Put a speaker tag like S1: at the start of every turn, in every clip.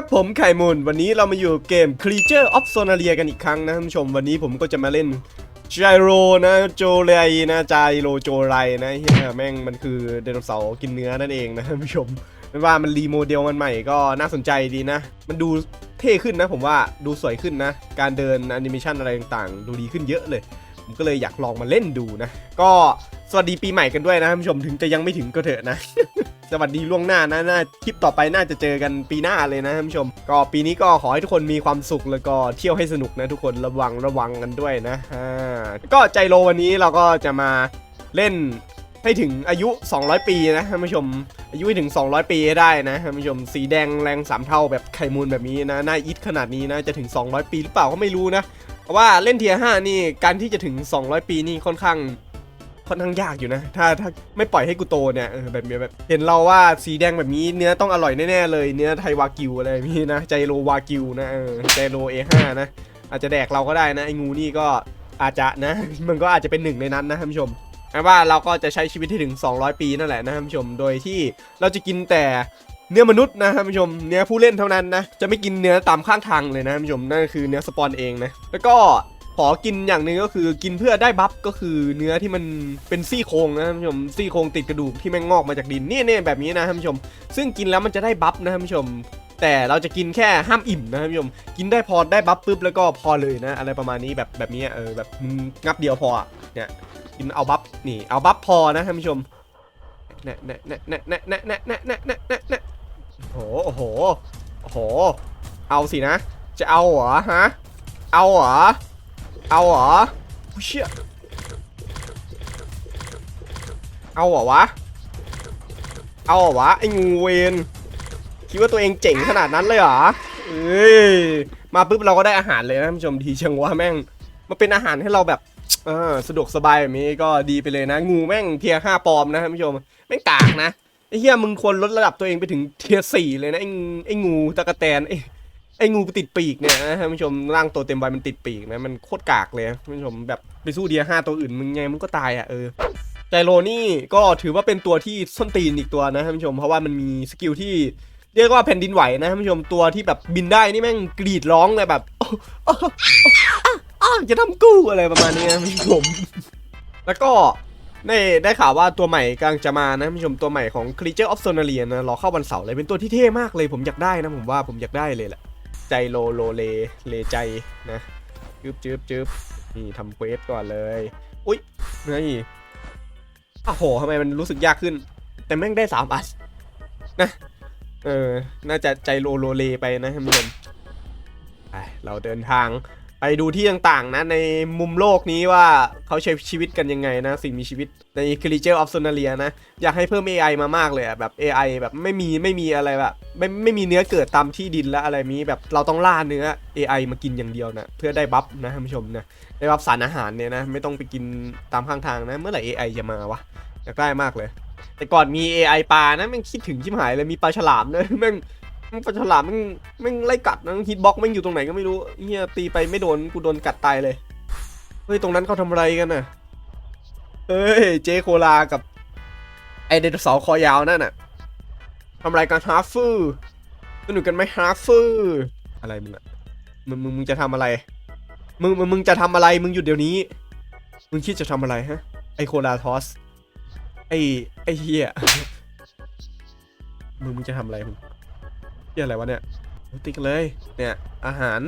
S1: ครับผมไข่มูลวันนี้เรามาอยู่เกม Creature of Sonaria กันอีกครั้งนะท่านผู้ชม วันนี้ผมก็จะมาเล่นไจโรนะโจไรนะไจโรโจไรนะเฮียแม่งมันคือไดโนเสาร์กินเนื้อนั่นเองนะท่านผู้ชมไม่ว่ามันรีโมเดลมันใหม่ก็น่าสนใจดีนะ มันดูเท่ขึ้นนะผมว่าดูสวยขึ้นนะ การเดินแอนิเมชันอะไรต่างๆ ดูดีขึ้นเยอะเลย ผมก็เลยอยากลองมาเล่นดูนะ ก็สวัสดีปีใหม่กันด้วยนะท่านผู้ชมถึงจะยังไม่ถึงก็เถอะนะ สวัสดีล่วงหน้านะน่าคลิปต่อไปน่าจะเจอกันปีหน้าเลยนะท่านผู้ชม ก็ปีนี้ก็ขอให้ทุกคนมีความสุขแล้วก็เที่ยวให้สนุกนะทุกคนระวังระวังกันด้วยนะอ่าก็ใจโลวันนี้เราก็จะมาเล่นให้ถึงอายุ 200 ปีนะท่านผู้ชม อายุให้ถึง 200 ปีให้ได้นะท่านผู้ชม สีแดงแรงสามเท่าแบบไข่มูลแบบนี้นะน่าอิทขนาดนี้นะจะถึง 200 ปีหรือเปล่าก็ไม่รู้นะเพราะว่าเล่นเทียห้านี่การที่จะถึง 200 ปีนี่ค่อนข้าง ค่อนข้างยากอยู่นะ ถ้าถ้าไม่ปล่อยให้กูโตเนี่ยแบบนี้แบบเห็นเราว่าสีแดงแบบนี้เนื้อต้องอร่อยแน่ๆเลย เนื้อไทยวากิวอะไรนี้นะใจโรวากิวนะใจโร A5 นะ อาจจะแดกเราก็ได้นะไอ้งูนี่ก็อาจจะนะ มันก็อาจจะเป็นหนึ่งในนั้นนะท่านผู้ชมแปลว่าเราก็จะใช้ชีวิตที่ถึง 200 ปีนั่นแหละนะท่านผู้ชม โดยที่เราจะกินแต่เนื้อมนุษย์นะท่านผู้ชม เนื้อผู้เล่นเท่านั้นนะ จะไม่กินเนื้อตามข้างทางเลยนะท่านผู้ชม นั่นคือเนื้อสปอนเองนะ แล้วก็ ขอกินอย่างหนึ่งก็คือกินเพื่อได้บัฟก็คือเนื้อที่มันเป็นซี่โครงนะท่านผู้ชมซี่โครงติดกระดูกที่แม่งงอกมาจากดินนี่เนี่ยแบบนี้นะท่านผู้ชม ซึ่งกินแล้วมันจะได้บัฟนะท่านผู้ชม แต่เราจะกินแค่ห้ามอิ่มนะท่านผู้ชม กินได้พอได้บัฟปุ๊บแล้วก็พอเลยนะ อะไรประมาณนี้แบบแบบนี้เออแบบงับเดียวพอเนี่ยกินเอาบัฟนี่เอาบัฟพอนะท่านผู้ชมเนะเนะเนะเนะเนะเนะเนะเนะเนะเนะเนะเนะโอ้โหโอ้โหโอ้โหเอาสินะ จะเอาเหรอฮะเอาเหรอ เอาเหรอผู้เชี่ยเอาเหรอวะ เอาเหรอวะไอ้งูเวนคิดว่าตัวเองเจ๋งขนาดนั้นเลยเหรอเอ้ยมาปุ๊บเราก็ได้อาหารเลยนะท่านผู้ชมทีเชิงว่าแม่งมาเป็นอาหารให้เราแบบเออสะดวกสบายแบบนี้ก็ดีไปเลยนะ งูแม่งเทียห้าปลอมนะท่านผู้ชมแม่งกากนะไอ้เหี้ยมึงควรลดระดับตัวเองไปถึงเทียสี่เลยนะไอ้งูไอ้งูตะกะแตนไอ้ ไอ้งูติดปีกเนี่ยนะท่านผู้ชมร่างตัวเต็มวัยมันติดปีกนะมันโคตรกากเลยท่านผู้ชมแบบไปสู้เดียห้าตัวอื่นมึงไงมึงก็ตายอะเออไจโรนี่ก็ถือว่าเป็นตัวที่ส้นตีนอีกตัวนะท่านผู้ชมเพราะว่ามันมีสกิลที่เรียกว่าแผ่นดินไหวนะท่านผู้ชมตัวที่แบบบินได้นี่แม่งกรีดร้องเลยแบบอ้าจะทำกู้อะไรประมาณนี้นะผู้ชม แล้วก็ได้ได้ข่าวว่าตัวใหม่กำลังจะมานะท่านผู้ชมตัวใหม่ของ Creature of Sonaria นะรอเข้าวันเสาร์เลยเป็นตัวที่เท่มากเลยผมอยากได้นะผมว่าผมอยากได้เลยแหละ ใจโลโลเลเลใจนะจึ๊บจึ๊บจึ๊บนี่ทำเควสก่อนเลย อุ้ยนี่อ้าโหทำไมมันรู้สึกยากขึ้น แต่แม่งได้สามอันนะเออ น่าจะใจโลโลเลไปนะท่านผู้ชมไปเราเดินทาง ไปดูที่ต่างๆนะในมุมโลกนี้ว่าเขาใช้ชีวิตกันยังไงนะ สิ่งมีชีวิตใน Creature of Sonaria นะ อยากให้เพิ่ม AI มามากเลยอะแบบ AI แบบไม่มีไม่มีอะไรแบบไม่ไม่มีเนื้อเกิดตามที่ดินและอะไรนี้แบบเราต้องล่าเนื้อ AI มากินอย่างเดียวนะเพื่อได้บัฟนะท่านผู้ชมนะได้บัฟสารอาหารเนี่ยนะไม่ต้องไปกินตามข้างทางนะ เมื่อไหร่ AI จะมาวะอยากได้มากเลย แต่ก่อนมี AI ปลานะแม่งคิดถึงชิบหายเลยมีปลาฉลามด้วยแม่ง ปลาฉลามมันมันไล่กัดนะฮิตบ็อกมันอยู่ตรงไหนก็ไม่รู้เฮียตีไปไม่โดนกูโดนกัดตายเลยเฮ้ยตรงนั้นเขาทำอะไรกันน่ะเฮ้ยเจโคลากับไอเดโนเสาร์คอยาวนั่นน่ะทำอะไรกันฮาร์ฟูสนุกกันไหมฮาร์ฟูอะไรมึงอะมึงมึงมึงจะทำอะไรมึงมึงมึงจะทำอะไรมึงหยุดเดี๋ยวนี้ มึงคิดจะทำอะไรฮะไอโคลาทอสไอไอเฮียมึงมึงจะทำอะไรมึง เหียอะไรวะเนี่ยติ๊กเลยเนี่ยอาหาร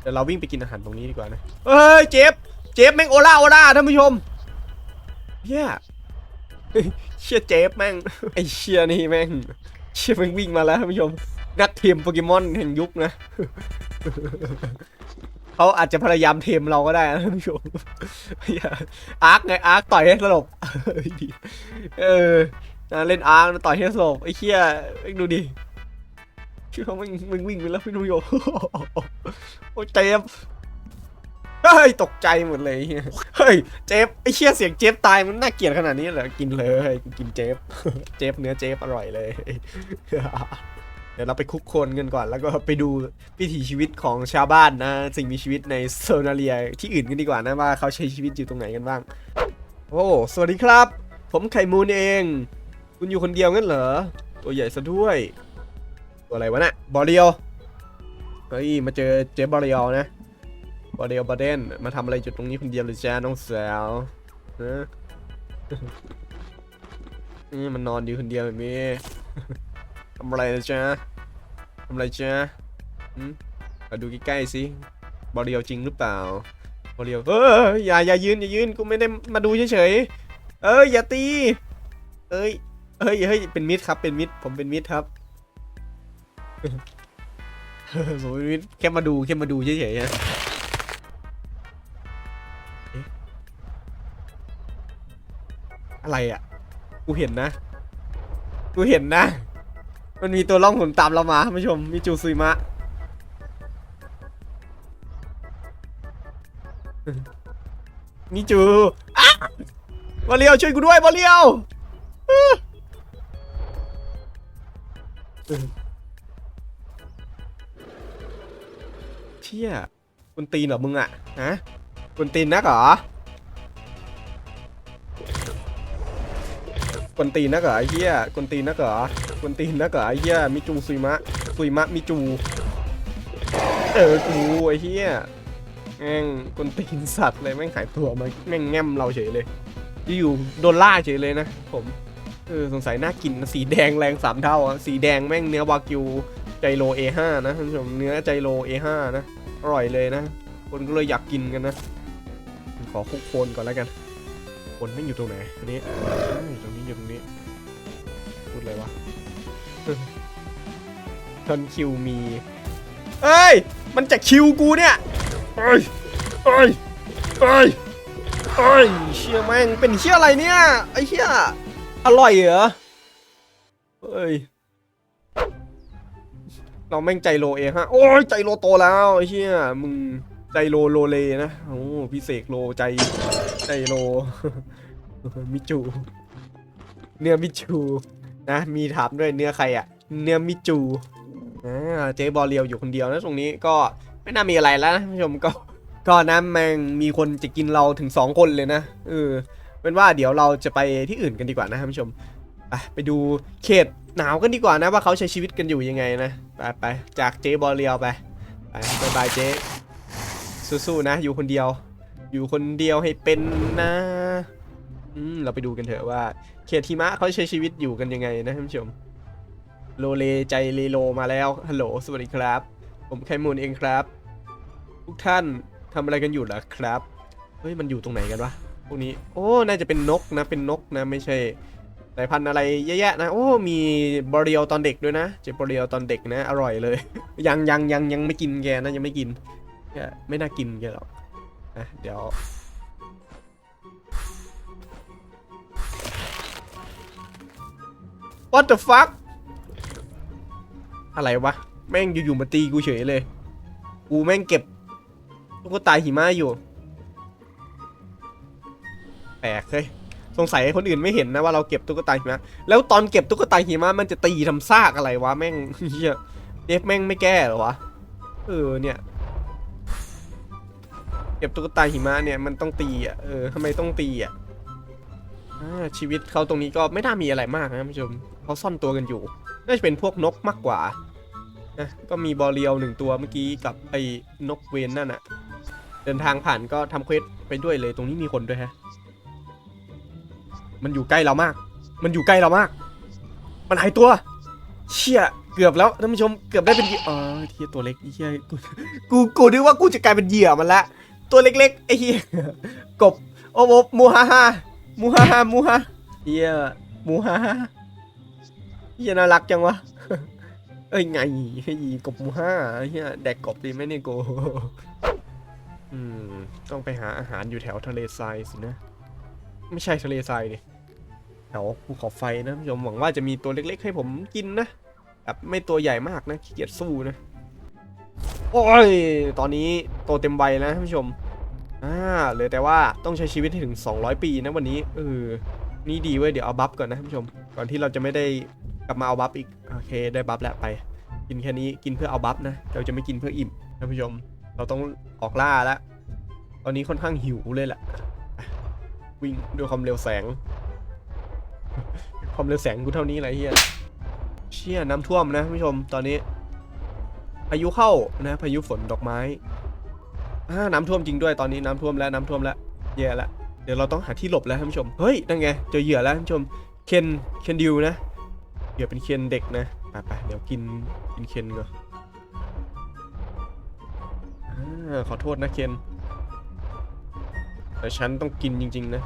S1: เดี๋ยวเราวิ่งไปกินอาหารตรงนี้ดีกว่านะเฮ้ยเจฟเจฟแม่งโอล่าโอล่าท่านผู้ชมเฮียเชี่ยเจฟแม่งไอเชี่ยนี่แม่งเชี่ยแม่งวิ่งมาแล้วท่านผู้ชมนักเทมโปเกมอนแห่งยุคนะเขาอาจจะพยายามเทมเราก็ได้นะท่านผู้ชมเหี้ยอาร์คไงอาร์คต่อยให้สลบเออเล่นอาร์คต่อยให้สลบไอ้เชี่ยเอ็งดูดิ ชื่อเขามึงมึงวิ่งไปแล้วพี่นุยโยโอ้เจฟเฮ้ยตกใจหมดเลยเฮ้ยเจฟไอ้เชี่ยเสียงเจฟตายมันน่าเกลียดขนาดนี้เหรอกินเลยกินเจฟเจฟเนื้อเจฟอร่อยเลย เดี๋ยวเราไปคุกคนกันก่อน แล้วก็ไปดูวิถีชีวิตของชาวบ้านนะ สิ่งมีชีวิตในโซนาเรียที่อื่นกันดีกว่านะว่าเขาใช้ชีวิตอยู่ตรงไหนกันบ้าง โอ้สวัสดีครับ ผมไข่มูนเอง คุณอยู่คนเดียวงั้นเหรอตัวใหญ่ซะด้วย ตัวอะไรวะน่ะบอเรียวเฮ้ยมาเจอเจ๊บาริอลนะบาริอลบาเดนมาทำอะไรจุดตรงนี้คนเดียวเลยจ้าน้องสาวฮะนี่มันนอนอยู่คนเดียวแบบนี้ทำอะไรนะจ๊ะทำอะไรจ๊ะอืมมาดูใกล้ๆสิบาริอลจริงหรือเปล่าบาริอลเอออย่าอย่ายืนอย่ายืนกูไม่ได้มาดูเฉยๆเอ้ยอย่าตีเอ้ยเฮ้ยเฮ้ยเป็นมิดครับเป็นมิดผมเป็นมิดครับ ผมเป็นมิดแค่มาดูแค่มาดูเฉยๆนะเอ๊ะอะไรอะ กูเห็นนะ กูเห็นนะ มันมีตัวล่องหนตามเรามาท่านผู้ชมมีจูซุยมะมีจูอะบอลเลียวช่วยกูด้วยบอลเลียว ชี่ยคุณตีนเหรอมึงอะฮะคุณตีนนักเหรอกวนตีนนักเหรอไอ้เหี้ยกวนตีนนักเหรอกวนตีนนักเหรอไอ้เหี้ยมิจูซุยมะซุยมะมิจู เออกูไอ้เหี้ยแม่งกวนตีนสัตว์เลยแม่งหายตัวมาแม่งแง้มเราเฉยเลยอยู่โดนล่าเฉยเลยนะผมเออสงสัยน่ากินสีแดงแรงสามเท่าสีแดงแม่งเนื้อวากิว ใจโล A5 นะท่านผู้ชมเนื้อใจโล A5 นะอร่อยเลยนะ คนก็เลยอยากกินกันนะ ขอคุกโคนก่อนแล้วกันคนไม่อยู่ตรงไหนอันนี้อยู่ตรงนี้อยู่ตรงนี้พูดอะไรวะทนคิวมีเอ้ย มันจะคิวกูเนี่ยเอ้ยเอ้ยเอ้ยเอ้ยเชี่ยแม่งเป็นเชี่ยอะไรเนี่ยไอ้เชี่ยอร่อยเหรอเอ้ย เราแม่งใจโลเองฮะ โอ้ยใจโลโตแล้วไอ้เชี่ยมึงใจโลโลเลนะโอ้พี่เสกโลใจใจโล มิจู เนื้อมิจูนะ มีถามด้วยเนื้อใครอะเนื้อมิจูอ่าเจ๊บอลเลียวอยู่คนเดียวนะตรงนี้ก็ไม่น่ามีอะไรแล้วนะผู้ชมก็ก็นะแมงมีคนจะกินเราถึงสองคนเลยนะเออเป็นว่าเดี๋ยวเราจะไปที่อื่นกันดีกว่านะท่านผู้ชมไปไปดูเขต หนาวกันดีกว่านะว่าเขาใช้ชีวิตกันอยู่ยังไงนะ ไปไปจากเจ๊บอลเลียวไปไปบายบายเจ๊สู้ๆนะ อยู่คนเดียว อยู่คนเดียวให้เป็นนะอืมเราไปดูกันเถอะว่า เขตหิมะเขาใช้ชีวิตอยู่กันยังไงนะท่านผู้ชมโลเลใจเลโลมาแล้วฮัลโหลสวัสดีครับ ผมไคมูลเองครับ ทุกท่านทำอะไรกันอยู่ล่ะครับเฮ้ยมันอยู่ตรงไหนกันวะพวกนี้ โอ้ น่าจะเป็นนกนะ เป็นนกนะ ไม่ใช่ สายพันธุ์อะไรเยอะแยะนะ โอ้ มีบริเอลตอนเด็กด้วยนะ เจบริเอลตอนเด็กนะ อร่อยเลย ยังยังยังยังไม่กินแกนะยังไม่กินแกไม่น่ากินแกหรอกนะเดี๋ยว What the fuck อะไรวะ แม่งอยู่ๆมาตีกูเฉยเลย กูแม่งเก็บตุ๊กตาหิมะอยู่ แปลกเฮ้ย สงสัยคนอื่นไม่เห็นนะว่าเราเก็บตุ๊กตาหิมะ แล้วตอนเก็บตุ๊กตาหิมะมันจะตีทำซากอะไรวะแม่งเฮียเดฟแม่งไม่แก้หรอวะ เออเนี่ย เก็บตุ๊กตาหิมะเนี่ยมันต้องตีอะ เออทำไมต้องตีอะชีวิตเขาตรงนี้ก็ไม่น่ามีอะไรมากนะผู้ชมเขาซ่อนตัวกันอยู่ น่าจะเป็นพวกนกมากกว่านะก็มีบอลเรียวหนึ่งตัวเมื่อกี้กับไอ้นกเวนนั่นอะเดินทางผ่านก็ทำเควสไปด้วยเลย ตรงนี้มีคนด้วยฮะ มันอยู่ใกล้เรามาก มันอยู่ใกล้เรามาก มันหายตัว เชี่ย เกือบแล้วท่านผู้ชม เกือบได้เป็นเหยื่ออ๋อเฮียตัวเล็กเฮียกู กู กูนึกว่ากูจะกลายเป็นเหยื่อมันละ ตัวเล็กๆไอ้เฮียกบ โอ้โหมูฮ่าฮ่ามูฮ่าฮ่ามูฮ่าเฮียมูฮ่าฮ่าเฮียน่ารักจังวะ เอ้ยไงเฮ้ยกบมูห้าเฮียแดกกบดีไหมเนี่ยโกอืม ต้องไปหาอาหารอยู่แถวทะเลทรายสินะ ไม่ใช่ทะเลทรายดิ แถวภูเขาไฟนะผู้ชมหวังว่าจะมีตัวเล็กๆ ให้ผมกินนะแบบไม่ตัวใหญ่มากนะขี้เกียจสู้นะ โอ้ย ตอนนี้โตเต็มวัยแล้วท่านผู้ชมอ่าเหลือแต่ว่าต้องใช้ชีวิตให้ถึง 200 ปีนะวันนี้เออนี่ดีเว้ยเดี๋ยวเอาบัฟก่อนนะท่านผู้ชม ก่อนที่เราจะไม่ได้กลับมาเอาบัฟอีกโอเคได้บัฟแล้วไป กินแค่นี้กินเพื่อเอาบัฟนะเราจะไม่กินเพื่ออิ่มท่านผู้ชม เราต้องออกล่าแล้วตอนนี้ค่อนข้างหิวเลยแหละอะวิ่งด้วยความเร็วแสง ความเร็วแสงกูเท่านี้ไรเฮียเชี่ยน้ำท่วมนะท่านผู้ชมตอนนี้พายุเข้านะพายุฝนดอกไม้อ่าน้ำท่วมจริงด้วยตอนนี้น้ำท่วมแล้วน้ำท่วมแล้วแย่ล้วเดี๋ยวเราต้องหาที่หลบแล้วท่านผู้ชมเฮ้ยนั่นไงเจอเหยื่อแล้วท่านผู้ชมเคนเคนดิวนะเหยื่อเป็นเคนเด็กนะไปไปเดี๋ยวกินกินเคนก่อนขอโทษนะเคนแต่ฉันต้องกินจริง ๆ นะ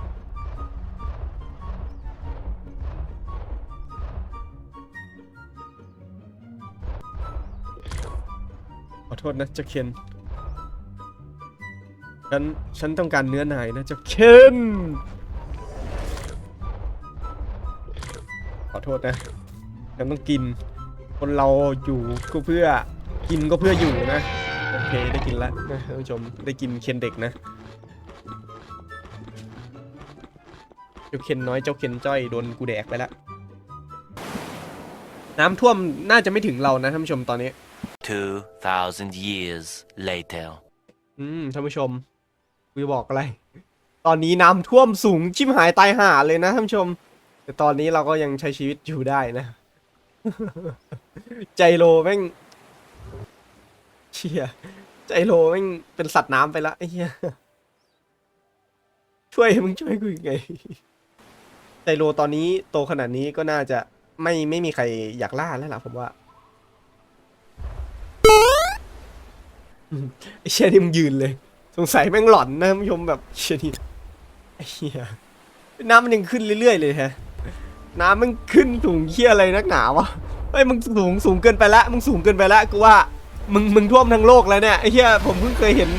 S1: ขอโทษนะเจ้าเคนฉันฉันต้องการเนื้อนายนะเจ้าเคนขอโทษนะฉันต้องกิน คนเราอยู่ก็เพื่อกินก็เพื่ออยู่นะโอเคได้กินแล้วนะท่านผู้ชมได้กินเคนเด็กนะเจ้าเคนน้อยเจ้าเคนจ้อยโดนกูแดกไปแล้วน้ำท่วมน่าจะไม่ถึงเรานะท่านผู้ชมตอนนี้
S2: 2,000 years later.
S1: อืมท่านผู้ชมกูจะบอกอะไร ตอนนี้น้ำท่วมสูงชิบหายตายห่าเลยนะท่านผู้ชม แต่ตอนนี้เราก็ยังใช้ชีวิตอยู่ได้นะ ใจโลแม่งเชี่ยใจโลแม่งเป็นสัตว์น้ำไปละไอ้เหี้ยช่วยมึงช่วยกูยังไงใจโลตอนนี้โตขนาดนี้ก็น่าจะไม่ไม่มีใครอยากล่าแล้วล่ะผมว่า ไอ้เชี่ยนี่มึงยืนเลย สงสัยแม่งหลอนนะท่านผู้ชมแบบเชี่ยนี่ไอ้เหี้ยน้ำมันยังขึ้นเรื่อยๆเลยฮะ น้ำมันขึ้นสูงเชี่ยอะไรนักหนาวะเฮ้ยมึงสูงสูงเกินไปละมึงสูงเกินไปละกูว่ามึงมึงท่วมทั้งโลกแล้วเนี่ยไอ้เหี้ยผมเพิ่งเคยเห็น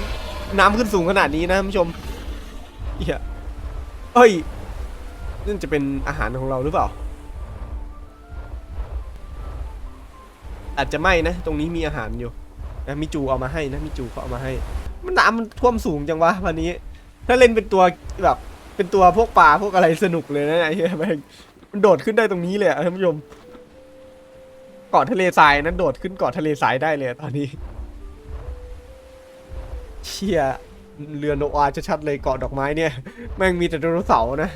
S1: น้ำขึ้นสูงขนาดนี้นะท่านผู้ชมเหี้ยเฮ้ยนั่นจะเป็นอาหารของเราหรือเปล่า อาจจะไม่นะ ตรงนี้มีอาหารอยู่ นะมิจูเอามาให้นะมิจูเขาเอามาให้ มันน้ำมันท่วมสูงจังวะวันนี้ ถ้าเล่นเป็นตัวแบบเป็นตัวพวกปลาพวกอะไรสนุกเลยนะไอ้เหี้ยแม่งมันโดดขึ้นได้ตรงนี้เลยอะท่านผู้ชมเกาะทะเลทรายนั้นโดดขึ้นเกาะทะเลทรายได้เลยตอนนี้เชี่ยเรือโนอาชัดๆเลยเกาะดอกไม้เนี่ย แม่งมีแต่ไดโนเสาร์นะ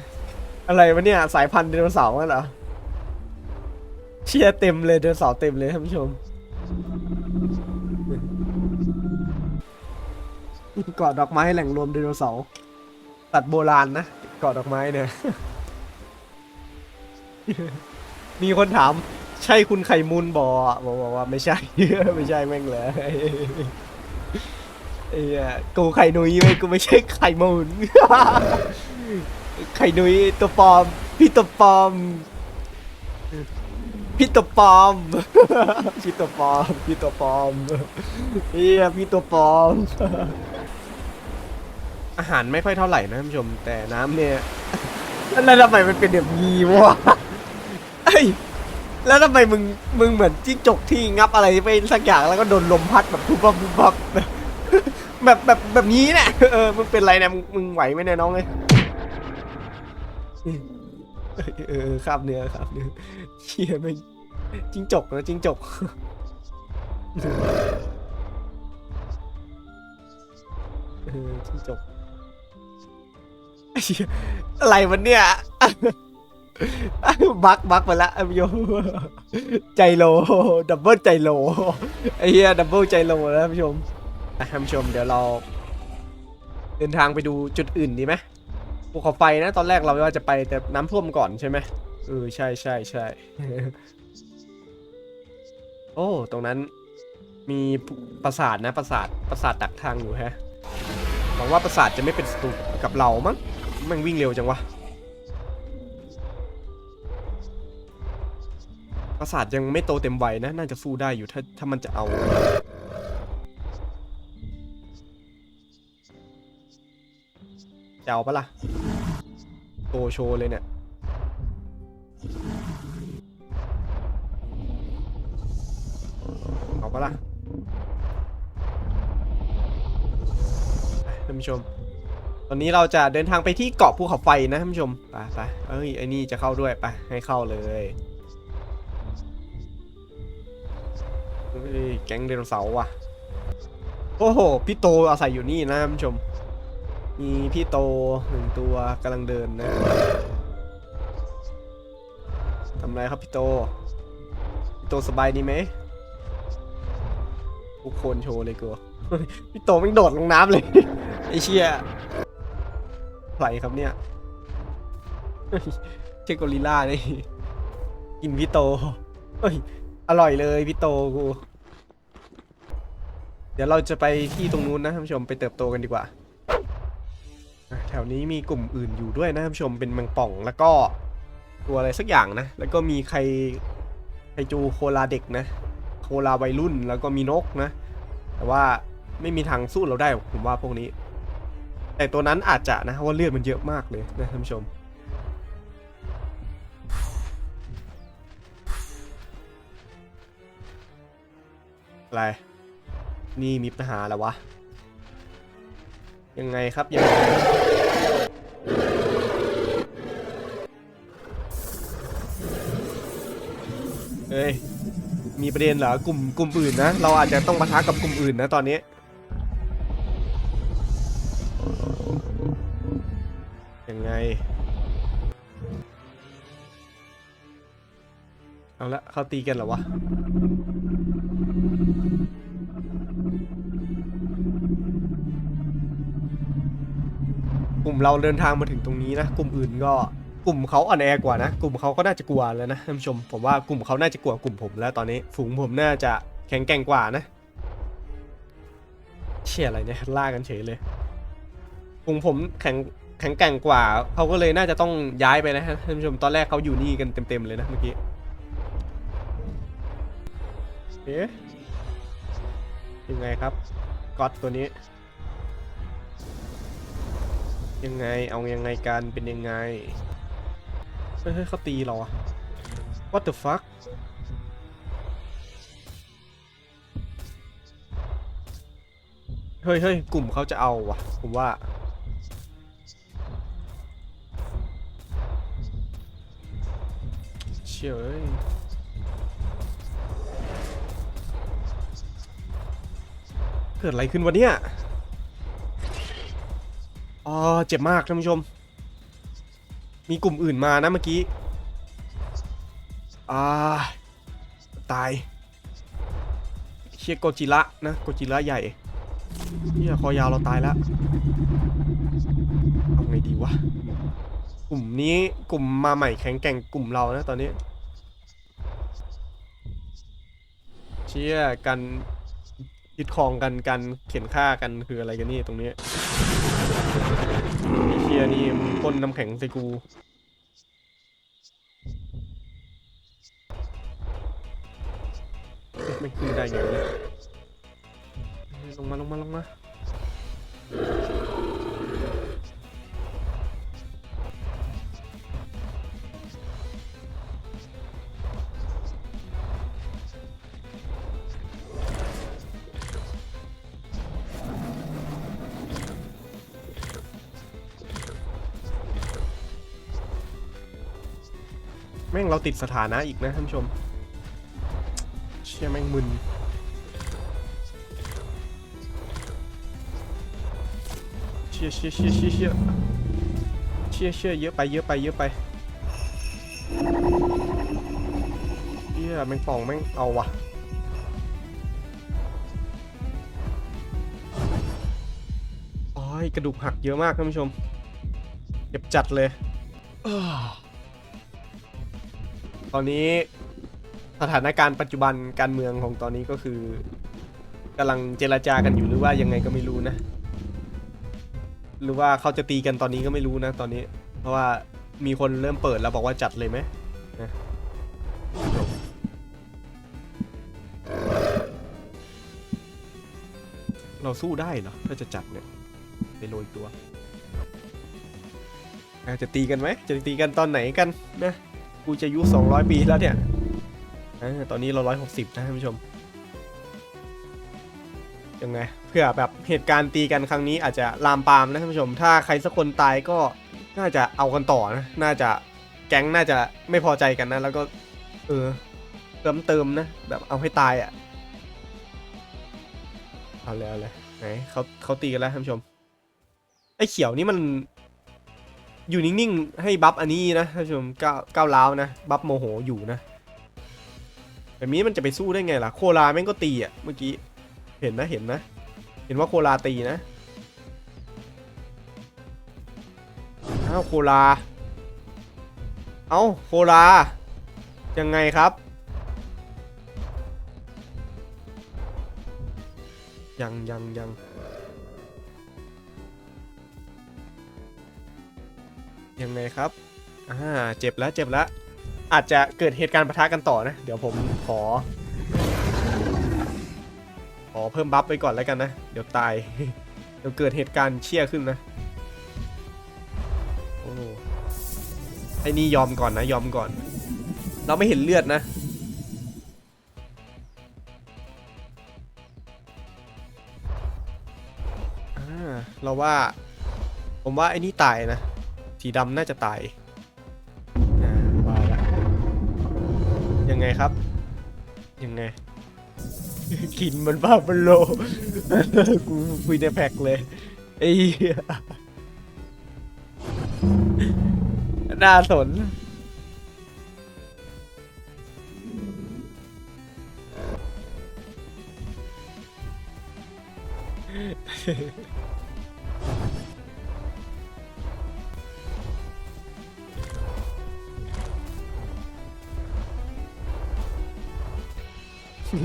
S1: อะไรวะเนี่ยสายพันธุ์ไดโนเสาร์อะเหรอเชี่ยเต็มเลยไดโนเสาร์เต็มเลยท่านผู้ชม เกาะดอกไม้แหล่งรวมไดโนเสาร์สัตว์โบราณนะเกาะดอกไม้เนี่ย มีคนถาม ใช่คุณไข่มูลบอบอกบอกว่าไม่ใช่ ไม่ใช่แม่งเลยไอ้กูไข่นุ้ยไม่กูไม่ใช่ไข่มูลไข่นุ้ยตัวปลอม พี่ตัวปลอมพี่ตัวปลอมพี่ตัวปลอมพี่ตัวปลอมเฮียพี่ตัวปลอม อาหารไม่ค่อยเท่าไหร่นะท่านผู้ชมแต่น้ำเนี่ยแล้วทำไมมันเป็นแบบนี้วะเอ้ยแล้วทำไมมึงมึงเหมือนจิ้งจกที่งับอะไรไปสักอย่างแล้วก็โดนลมพัดแบบปุ๊บปั๊บปุ๊บปั๊บแบบแบบแบบนี้เนี่ยเออมึงเป็นไรเนี่ยมึงมึงไหวไหมเนี่ยน้องเลยเออครับเนื้อครับเนื้อเชี่ยไม่จิ้งจกนะจิ้งจกเออจิ้งจก อะไรวันเนี่ยบักบักไปละอ้โยใจโลดับเบิลใจโลไอ้เหี้ยดับเบิลใจโลแล้วท่านผู้ชมอะท่านผู้ชมเดี๋ยวเรา เดินทางไปดูจุดอื่นดีไหมภูเขาไฟนะ ตอนแรกเราว่าจะไปแต่น้ำท่วมก่อนใช่ไหมเออใช่ใช่ใช่โอ้ตรงนั้นมีปราสาทนะปราสาทปราสาทดักทางอยู่ฮะหวังว่าปราสาทจะไม่เป็นศัตรูกับเรามั้ง แมันวิ่งเร็วจังวะ ปราสาทยังไม่โตเต็มวัยนะ น่าจะสู้ได้อยู่ถ้าถ้ามันจะเอา จะเอาปะล่ะ โตโชว์เลยเนี่ยเอาปะล่ะท่านผู้ชม อนนี้เราจะเดินทางไปที่เกาะภูเขาไฟนะท่านผู้ชมไปไปเอ้ยไอ้นี่จะเข้าด้วยไปให้เข้าเลยแก๊งไดโนเสาร์ว่ะโอ้โหพี่โตอาศัยอยู่นี่นะท่านผู้ชม มีพี่โตหนึ่งตัวกำลังเดินนะทำไรครับพี่โตพี่โตสบายดีไหมทุกคนโชว์เลยกูพี่โตม่งโดดลงน้ำเลยไอ้เชี่ย ใครครับเนี่ยเชโกอริล่านี่กินพี่โตเฮ้ย อร่อยเลยพี่โตกู เดี๋ยวเราจะไปที่ตรงนู้นนะท่านผู้ชมไปเติบโตกันดีกว่า แถวนี้มีกลุ่มอื่นอยู่ด้วยนะท่านผู้ชมเป็นแมงป่องแล้วก็ตัวอะไรสักอย่างนะ แล้วก็มีใครไคจูโคลาเด็กนะ โคลาวัยรุ่นแล้วก็มีนกนะ แต่ว่าไม่มีทางสู้เราได้ผมว่าพวกนี้ แต่ตัวนั้นอาจจะนะว่าเลือดมันเยอะมากเลยนะท่านผู้ชม อะไร นี่มีปัญหาแล้ววะ ยังไงครับ ยังไงเฮ้ยมีประเด็นเหรอกลุ่มกลุ่มอื่นนะ เราอาจจะต้องปะทะกับกลุ่มอื่นนะตอนนี้ เอาละเขาตีกันเหรอวะ กลุ่มเราเดินทางมาถึงตรงนี้นะ กลุ่มอื่นก็กลุ่มเขาอ่อนแอกว่านะ กลุ่มเขาก็น่าจะกลัวแล้วนะท่านผู้ชม ผมว่ากลุ่มเขาน่าจะกลัวกลุ่มผมแล้วตอนนี้ ฝูงผมน่าจะแข็งแกร่งกว่านะ เชี่ยอะไรเนี่ยล่ากันเฉยเลย ฝูงผมแข็งแข็งแกร่งกว่า เขาก็เลยน่าจะต้องย้ายไปนะท่านผู้ชม ตอนแรกเขาอยู่นี่กันเต็มๆเลยนะเมื่อกี้ เอ๊ะยังไงครับก๊อตตัวนี้ ยังไงเอายังไงกันเป็นยังไงเฮ้ยเขาตีเราอะ what the fuck เฮ้ยเฮ้ยกลุ่มเขาจะเอาวะผมว่า เชี่อ เกิดอะไรขึ้นวะเนี่ยอ๋อเจ็บมากท่านผู้ชม มีกลุ่มอื่นมานะเมื่อกี้อ่าตายเชียโกจิระนะโกจิระใหญ่เนี่ยคอยาวเราตายแล้วเอาไงดีวะกลุ่มนี้กลุ่มมาใหม่แข็งแกร่งกลุ่มเรานะตอนนี้ เชี่ยกัน ยึดครองกันกันเขียนฆ่ากันคืออะไรกันนี่ตรงนี้ไอ้เชียนี่มพ่นน้ำแข็งใส่กูไม่ขึ้นได้ไงวะเนี่ยเฮ้ยลงมาลงมาลงมา แม่งเราติดสถานะอีกนะท่านผู้ชม เชี่ยแม่งมึนเชี่ยเชี่ยเชี่ยเชี่ยเชี่ยเชี่ยเชี่ยเยอะไปเยอะไปเยอะไปเชี่ยแม่งป่องแม่งเอาว่ะอ้ยกระดูกหักเยอะมากท่านผู้ชมเจ็บจัดเลย ตอนนี้สถานการณ์ปัจจุบันการเมืองของตอนนี้ก็คือกำลังเจรจากันอยู่หรือว่ายังไงก็ไม่รู้นะ หรือว่าเขาจะตีกันตอนนี้ก็ไม่รู้นะตอนนี้ เพราะว่ามีคนเริ่มเปิดแล้วบอกว่าจัดเลยไหมเราสู้ได้เหรอถ้าจะจัดเนี่ยไปโรยตัวจะตีกันไหมจะตีกันตอนไหนกันนะ กูจะอายุ200ปีแล้วเนี่ยอตอนนี้เรา160นะท่านผู้ชม ยังไง เพื่อแบบเหตุการณ์ตีกันครั้งนี้อาจจะลามปามนะท่านผู้ชม ถ้าใครสักคนตายก็น่าจะเอากันต่อนะ น่าจะแก๊งน่าจะไม่พอใจกันนะ แล้วก็ เออเติมเติมนะ แบบเอาให้ตายอะ่ะ เอาเลยเอาเลยไหนเขาเขาตีกันแล้วท่านผู้ชม ไอ้เขียวนี่มัน อยู่นิ่งๆ ให้บัฟอันนี้นะท่านผู้ชมก้าวก้าวร้าวนะ บัฟโมโหอยู่นะแบบนี้มันจะไปสู้ได้ไงล่ะ โคลาแม่งก็ตีอะเมื่อกี้เห็นนะเห็นนะ เห็นว่าโคลาตีนะอ้าวโคลา เอ้าโคลา ยังไงครับยังยังยัง ยังไงครับอ่าเจ็บแล้วเจ็บแล้วอาจจะเกิดเหตุการณ์ปะทะกันต่อนะ เดี๋ยวผมขอ ขอเพิ่มบัฟไปก่อนแล้วกันนะ เดี๋ยวตาย เดี๋ยวเกิดเหตุการณ์เชี่ยขึ้นนะ โอ้ไอ้นี่ยอมก่อนนะยอมก่อน เราไม่เห็นเลือดนะ เราว่า ผมว่าไอ้นี่ตายนะ สีดำน่าจะตายอ่าว่าละยังไงครับ ยังไง กินมันบ้ามันโล กูคุยในแพ็กเลยไอ้เหี้ยน่าสน ร้อ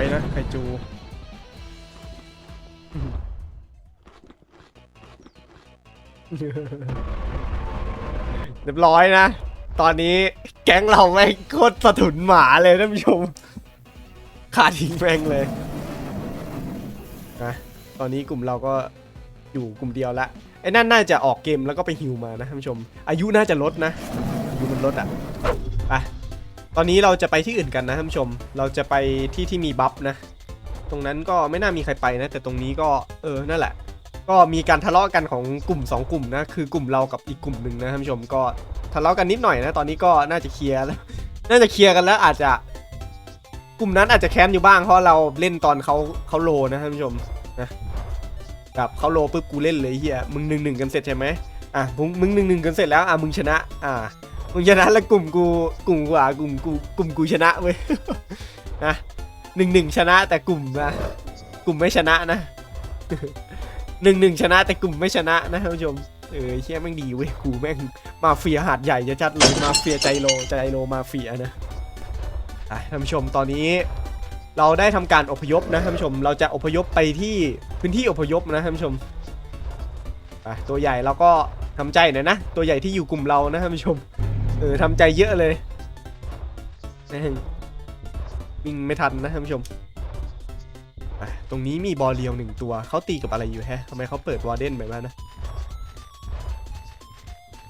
S1: ยนะไคจูเรียบร้อยนะ ตอนนี้แก๊งเราแม่งโคตรสะทุนหมาเลยท่านผู้ชมขาดทิ้งแม่งเลยนะตอนนี้กลุ่มเราก็ อยู่กลุ่มเดียวละไอ้นั่นน่าจะออกเกมแล้วก็ไปฮิวมานะท่านผู้ชม อายุน่าจะลดนะอายุมันลดอะไปตอนนี้เราจะไปที่อื่นกันนะท่านผู้ชม เราจะไปที่ที่มีบัฟนะ ตรงนั้นก็ไม่น่ามีใครไปนะ แต่ตรงนี้ก็เออนั่นแหละ ก็มีการทะเลาะกันของกลุ่ม 2 กลุ่มนะ คือกลุ่มเรากับอีกกลุ่มหนึ่งนะท่านผู้ชมก็ทะเลาะกันนิดหน่อยนะ ตอนนี้ก็น่าจะเคลียร์แล้วน่าจะเคลียร์กันแล้วอาจจะกลุ่มนั้นอาจจะแค้นอยู่บ้างเพราะเราเล่นตอนเขาเขาโลนะท่านผู้ชมนะ แบบเขาโลปุ๊บกูเล่นเลยเฮียมึงหนึ่งหนึ่งกันเสร็จใช่ไหมอะมึงมึงหนึ่งหนึ่งกันเสร็จแล้วอะมึงชนะ อะมึงชนะแล้วกลุ่มกูกลุ่มกูอะกลุ่มกูกลุ่มกูชนะเว้ยนะหนึ่งหนึ่งชนะแต่กลุ่มนะกลุ่มไม่ชนะนะหนึ่งหนึ่งชนะแต่กลุ่มไม่ชนะนะท่านผู้ชมเออเชี่ยแม่งดีเว้ยกูแม่งมาเฟียหาดใหญ่จะจัดเลยมาเฟียใจโลใจโลมาเฟียนะอะท่านผู้ชมตอนนี้ เราได้ทำการอพยพนะท่านผู้ชม เราจะอพยพไปที่พื้นที่อพยพนะท่านผู้ชมตัวใหญ่เราก็ทำใจหน่อยนะ ตัวใหญ่ที่อยู่กลุ่มเรานะท่านผู้ชม เออทำใจเยอะเลยวิ่งไม่ทันนะท่านผู้ชมตรงนี้มีบอลเลียวหนึ่งตัว เขาตีกับอะไรอยู่แฮะทำไมเขาเปิดวอร์เดนแบบนั้นนะ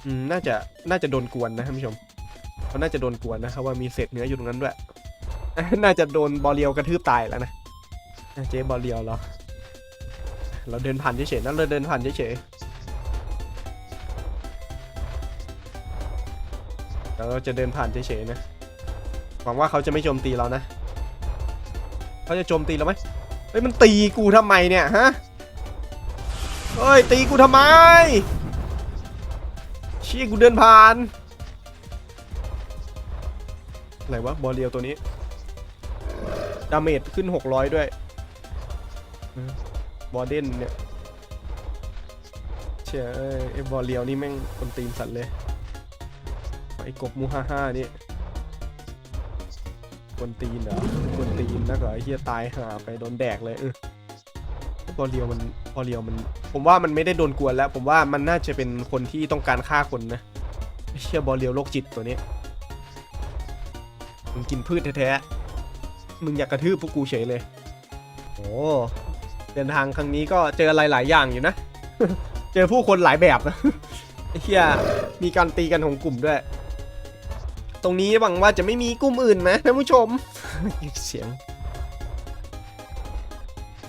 S1: อืม น่าจะ น่าจะโดนกวนนะท่านผู้ชม เขาน่าจะโดนกวนนะครับว่ามีเศษเนื้ออยู่ตรงนั้นด้วย น่าจะโดนบอลเลียวกระทืบตายแล้วนะเจ๊บอลเลียวเหรอเราเดินผ่านเฉยๆนะเราเดินผ่านเฉยๆเราจะเดินผ่านเฉยๆนะหวังว่าเขาจะไม่โจมตีเรานะเขาจะโจมตีเราไหมเฮ้ยมันตีกูทำไมเนี่ยฮะเฮ้ยตีกูทำไมเชี่ยกูเดินผ่านอะไรวะบอลเรียวตัวนี้ ดาเมจขึ้น 600 ด้วยบอเดนเนี่ย เชี่ยเอ้ยไอ้บอลเรียวนี่แม่งคนตีนสัตว์เลย ไอ้กบมูฮ่าฮ่านี่กวนตีนเหรอกวนตีนนักเหรอไอ้เฮียตายห่าไปโดนแดกเลยเออพอเรียวมันพอเรียวมัน ผมว่ามันไม่ได้โดนกวนแล้ว ผมว่ามันน่าจะเป็นคนที่ต้องการฆ่าคนนะไอ้เชี่ยบอลเรียวโรคจิตตัวนี้มึงกินพืชแท้ๆ มึงอยากกระทืบพวกกูเฉยเลยโอ้เดินทางครั้งนี้ก็เจออะไรหลายอย่างอยู่นะ เจอผู้คนหลายแบบนะเชี่ยมีการตีกันของกลุ่มด้วย ตรงนี้หวังว่าจะไม่มีกลุ่มอื่นนะท่านผู้ชมเสียง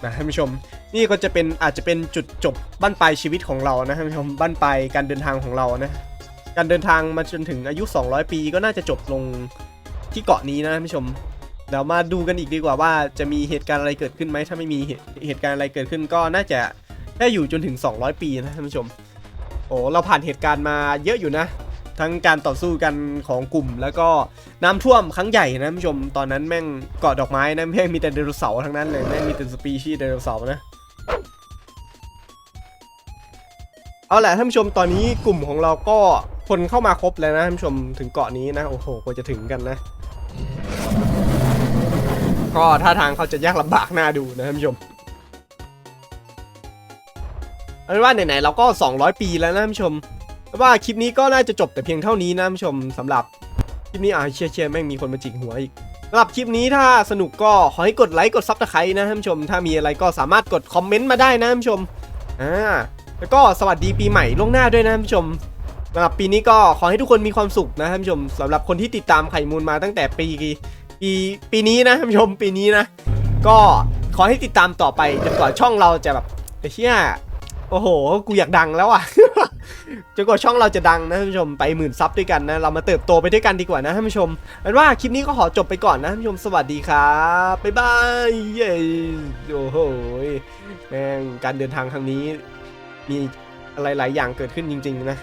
S1: นะท่านผู้ชม นี่ก็จะเป็นอาจจะเป็นจุดจบบั้นปลายชีวิตของเรานะท่านผู้ชมบั้นปลายการเดินทางของเรานะ การเดินทางมาจนถึงอายุ 200 ปีก็น่าจะจบลงที่เกาะนี้นะท่านผู้ชม เดี๋ยวมาดูกันอีกดีกว่าว่าจะมีเหตุการณ์อะไรเกิดขึ้นไหมถ้าไม่มีเหตุเหตุการณ์อะไรเกิดขึ้นก็น่าจะได้อยู่จนถึง 200 ปีนะท่านผู้ชม โอ้เราผ่านเหตุการณ์มาเยอะอยู่นะ ทั้งการต่อสู้กันของกลุ่ม แล้วก็น้ำท่วมครั้งใหญ่นะท่านผู้ชม ตอนนั้นแม่งเกาะดอกไม้นะแม่งมีแต่ไดโนเสาร์ทั้งนั้นเลยแม่งมีแต่สปีชีส์ไดโนเสาร์นะเอาแหละท่านผู้ชมตอนนี้กลุ่มของเราก็คนเข้ามาครบแล้วนะท่านผู้ชมถึงเกาะนี้นะโอ้โหกว่าจะถึงกันนะ ก็ท่าทางเขาจะยากลำบากหน่าดูนะท่านผู้ชมเอาเป็นว่าไหนๆเราก็ 200 ปีแล้วนะท่านผู้ชมแต่ว่าคลิปนี้ก็น่าจะจบแต่เพียงเท่านี้นะท่านผู้ชมสำหรับคลิปนี้อ่าเชียร์เชียร์แม่งมีคนมาจิกหัวอีกสำหรับคลิปนี้ถ้าสนุกก็ขอให้กดไลค์กดซับสไครต์นะท่านผู้ชม ถ้ามีอะไรก็สามารถกดคอมเมนต์มาได้นะท่านผู้ชมอ่าแล้วก็สวัสดีปีใหม่ล่วงหน้าด้วยนะท่านผู้ชมสำหรับปีนี้ก็ขอให้ทุกคนมีความสุขนะท่านผู้ชมสำหรับคนที่ติดตามไข่มูลมาตั้งแต่ปี ปีปีนี้นะท่านผู้ชมปีนี้นะ ก็ขอให้ติดตามต่อไปจนกว่าช่องเราจะแบบไอ้เชี่ยโอ้โห กูอยากดังแล้วอะจนกว่าช่องเราจะดังนะท่านผู้ชมไปหมื่นซับด้วยกันนะ เรามาเติบโตไปด้วยกันดีกว่านะท่านผู้ชมเป็นว่าคลิปนี้ก็ขอจบไปก่อนนะท่านผู้ชมสวัสดีครับบ๊ายบายเย้โอ้โหแม่งการเดินทางครั้งนี้ มีอะไรหลายอย่างเกิดขึ้นจริง ๆ นะ